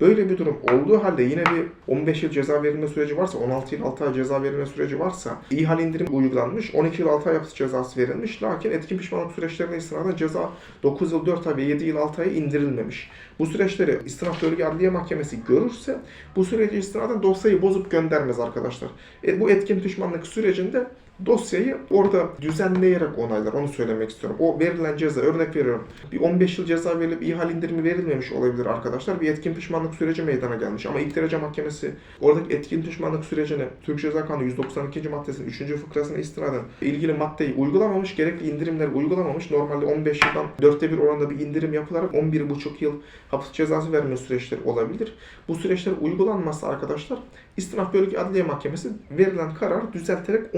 Böyle bir durum olduğu halde yine bir 15 yıl ceza verilme süreci varsa, 16 yıl 6 ay ceza verilme süreci varsa, ihale indirim uygulanmış, 12 yıl 6 ay hapis cezası verilmiş. Lakin etkin pişmanlık süreçlerine istinaden ceza 9 yıl 4 ay ve 7 yıl 6 ay indirilmemiş. Bu süreçleri İstinaf Bölge Adliye Mahkemesi görürse bu süreci istinaden dosyayı bozup göndermez arkadaşlar. E, bu etkin pişmanlık sürecinde dosyayı orada düzenleyerek onaylar. Onu söylemek istiyorum. O verilen ceza, örnek veriyorum. Bir 15 yıl ceza verilip ihale indirimi verilmemiş olabilir arkadaşlar. Bir etkin pişmanlık süreci meydana gelmiş. Ama ilk derece mahkemesi oradaki etkin pişmanlık sürecini Türk Ceza Kanunu 192. maddesinin 3. fıkrasına istinaden ilgili maddeyi uygulamamış, gerekli indirimleri uygulamamış. Normalde 15 yıldan 4'te 1 oranda bir indirim yapılarak 11,5 yıl hapis cezası verme süreçleri olabilir. Bu süreçler uygulanmazsa arkadaşlar İstinaf Bölge Adliye Mahkemesi verilen kararı düzelterek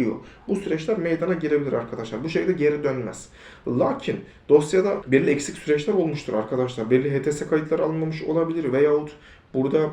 onayabiliyor. Bu süreçler meydana gelebilir arkadaşlar. Bu şekilde geri dönmez. Lakin dosyada belli eksik süreçler olmuştur arkadaşlar. Belli HTS kayıtları alınmamış olabilir veyahut burada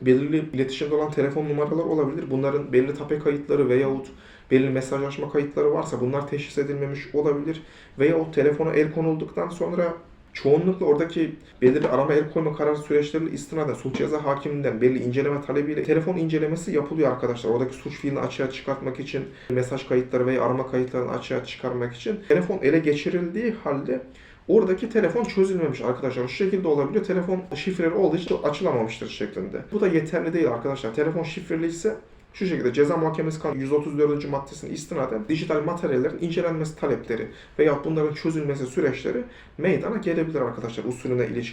belirli iletişimde olan telefon numaralar olabilir. Bunların belli tape kayıtları veyahut belli mesajlaşma kayıtları varsa bunlar teşhis edilmemiş olabilir. Veyahut telefona el konulduktan sonra çoğunlukla oradaki belirli arama el koyma karar süreçleri istinaden suç ceza hakiminden belli inceleme talebiyle telefon incelemesi yapılıyor arkadaşlar. Oradaki suç fiilini açığa çıkartmak için mesaj kayıtları veya arama kayıtlarını açığa çıkarmak için telefon ele geçirildiği halde Oradaki telefon çözülmemiş arkadaşlar. Şu şekilde olabiliyor. Telefon şifreli olduğu için açılamamıştır şeklinde. Bu da yeterli değil arkadaşlar. Telefon şifreli ise şu şekilde ceza muhakemesi kanunu 134. maddesine istinaden dijital materyallerin incelenmesi talepleri veya bunların çözülmesi süreçleri meydana gelebilir arkadaşlar usulüne ilişkin.